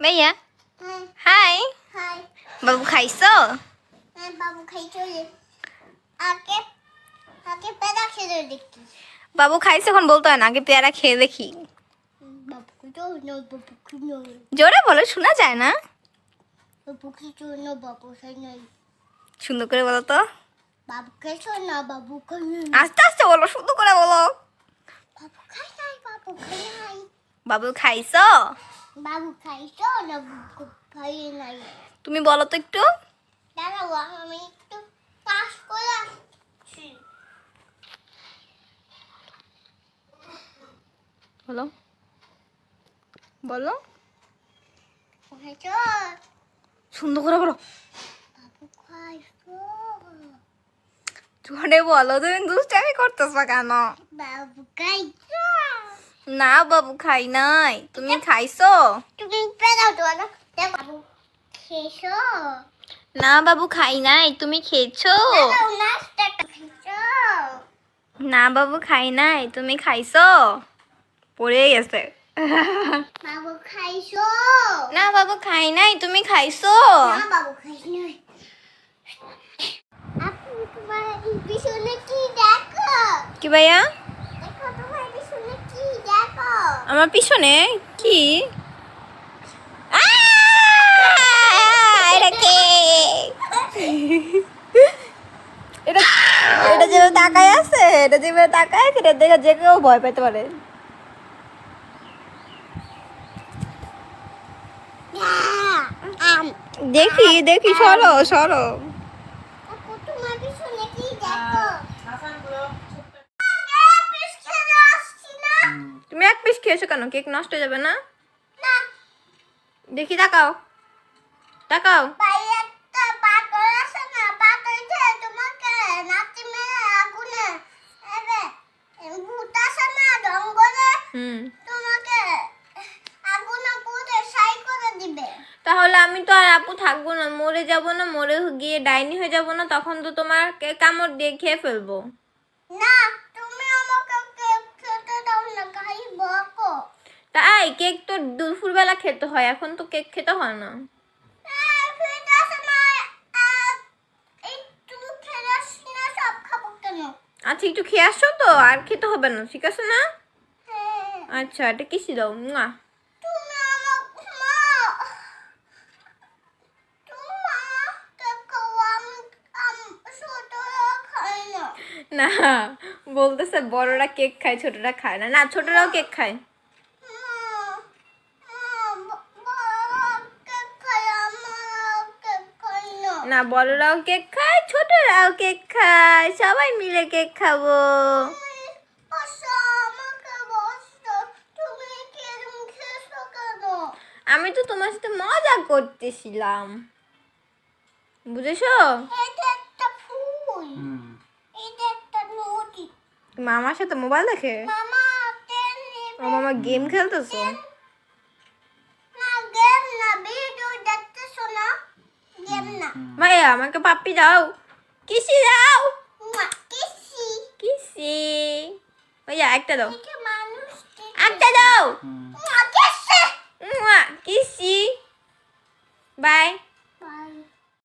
ভাইয়া হ্যাঁ। হাই। বাবু খাইছো? হ্যাঁ বাবু খাই চলে আগে আগে পেড়া খেলে দেখি। বাবু খাইছে এখন বলতে হয় না আগে পেয়ারা খেয়ে দেখি। জোরে বলো শোনা যায় না? সুন্দর করে বলো তো। আস্তে আস্তে বলো সুন্দর করে বলো। বাবু খাই নাই বাবু খাই নাই। বাবু খাইছো? বাবু খাইছো? না বাবু খাই নাই। তুমি বলো তো একটু। দাঁড়াও আমি একটু পাস করে আসছি। বলো। বলো। খাইছো? সুন্দর করে বলো। বাবু খাইছো? জোরে বলো তুমি দুষ্টামি করতেছো কেন? বাবু খাইছো? না বাবু, খাই নাই। তুমি খাইছো? না বাবু, খাই নাই। তুমি খেয়েছো? না বাবু, খাই নাই। তুমি খাইছো? পড়ে গেছে। না বাবু, খাই নাই। তুমি খাইছো? না কি ভাইয়া দেখো তোমার পিছনে কি দেখো আমার পিছনে? কি! এটা কে? এটা এটা যেভাবে তাকায় আছে এটা যেভাবে তাকায় আছে এটা দেখে যে কেউ ভয় পেতে পারে। দেখি দেখি সরো সরো আপু তোমার পিছনে কি দেখো পিছনে আসছি না তুমি এক পিস খেয়েছো কেন? কেক নষ্ট হয়ে যাবে না? দেখি, তাকাও। তাকাও। তাহলে আমি তো আর আপু থাকব না, মরে যাব না, মরে গিয়ে ডাইনি হয়ে যাব না, তখন তো তোমার কামড় দিয়ে খেয়ে ফেলব। না তাই কেক তো দুপুরবেলা খেতে হয় এখন তো কেক খেতে হয় না। কেন? আচ্ছা একটু খেয়ে আসছো তো আর খেতে হবে না ঠিক আছে না? হ্যাঁ। আচ্ছা এটা কিসি দাও? না। না বলতেছে বড়রা কেক খায় ছোটরা খায় না। না ছোটরাও কেক খায়। না বড়রাও কেক খায় ছোটরাও কেক খায়। সবাই মিলে কেক খাব। আমি তো তোমার সাথে মজা করতেছিলাম। বুঝেছ? মামার সাথে মোবাইল দেখে? ও মামা গেম খেলতেছো। ভাইয়া আমাকে পাপ্পি যাও কিসি যাও কিসি? ভাইয়া একটা দাও। একটা দাও।